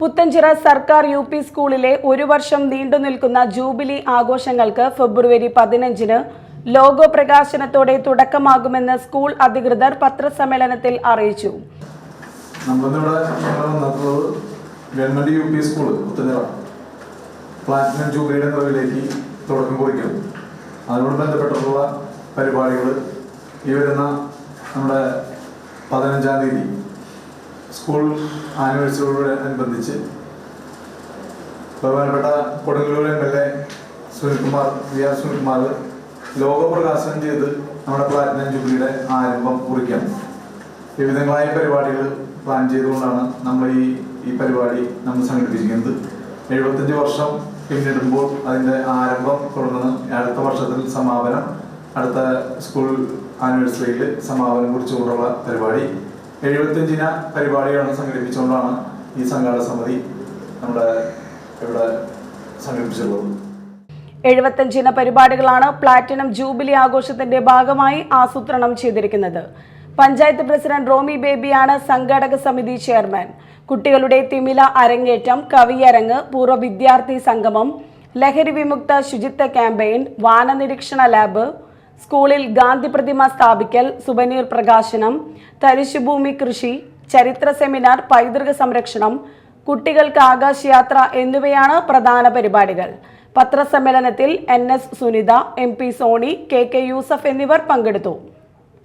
പുത്തഞ്ചിറ സർക്കാർ U P സ്കൂളിലെ ഒരു വർഷം നീണ്ടു നിൽക്കുന്ന ജൂബിലി ആഘോഷങ്ങൾക്ക് ഫെബ്രുവരി പതിനഞ്ചിന് ലോഗോ പ്രകാശനത്തോടെ തുടക്കമാകുമെന്ന് സ്കൂൾ അധികൃതർ പത്രസമ്മേളനത്തിൽ അറിയിച്ചു. സ്കൂൾ പ്ലാറ്റിനം ജൂബിലിയുടെ തുടക്കം അതിനോട് ബന്ധപ്പെട്ടിട്ടുള്ള പരിപാടികൾ ഈ വരുന്ന നമ്മുടെ പതിനഞ്ചാം തീയതി സ്കൂൾ ആനുവേഴ്സറിയോട് അനുബന്ധിച്ച് ബഹുമാനപ്പെട്ട Kodungallur M L A Sunilkumar V R Sunilkumar logo പ്രകാശനം ചെയ്ത് നമ്മുടെ പ്ലാറ്റിനം ജൂബിലിയുടെ ആരംഭം കുറിക്കാം. വിവിധങ്ങളായ പരിപാടികൾ പ്ലാൻ ചെയ്തുകൊണ്ടാണ് നമ്മൾ ഈ ഈ പരിപാടി നമ്മൾ സംഘടിപ്പിച്ചിരിക്കുന്നത്. എഴുപത്തഞ്ച് വർഷം പിന്നിടുമ്പോൾ അതിന്റെ ആരംഭം തുടർന്ന് അടുത്ത വർഷത്തിൽ സമാപനം അടുത്ത സ്കൂൾ ആനിവേഴ്സറിയിൽ സമാപനം കുറിച്ചുകൊണ്ടുള്ള പരിപാടി. എഴുപത്തഞ്ചിന പരിപാടികളാണ് സംഘടിപ്പിച്ചുകൊണ്ടാണ് ഈ സംഘാടക സമിതി നമ്മുടെ ഇവിടെ സംഘടിപ്പിച്ചിട്ടുള്ളത്. എഴുപത്തഞ്ചിന പരിപാടികളാണ് പ്ലാറ്റിനം ജൂബിലി ആഘോഷത്തിന്റെ ഭാഗമായി ആസൂത്രണം ചെയ്തിരിക്കുന്നത്. പഞ്ചായത്ത് പ്രസിഡന്റ് റോമി ബേബിയാണ് സംഘാടക സമിതി ചെയർമാൻ. കുട്ടികളുടെ തിമില അരങ്ങേറ്റം കവിയരങ്ങ് പൂർവ വിദ്യാർത്ഥി സംഗമം ലഹരി വിമുക്ത ശുചിത്വ ക്യാമ്പയിൻ വാനനിരീക്ഷണ ലാബ് സ്കൂളിൽ ഗാന്ധി പ്രതിമ സ്ഥാപിക്കൽ സുബനീർ പ്രകാശനം തരിശുഭൂമി കൃഷി ചരിത്ര സെമിനാർ പൈതൃക സംരക്ഷണം കുട്ടികൾക്ക് ആകാശയാത്ര എന്നിവയാണ് പ്രധാന പരിപാടികൾ. പത്രസമ്മേളനത്തിൽ N S Sunitha M P Soni K K Yusuf എന്നിവർ പങ്കെടുത്തു.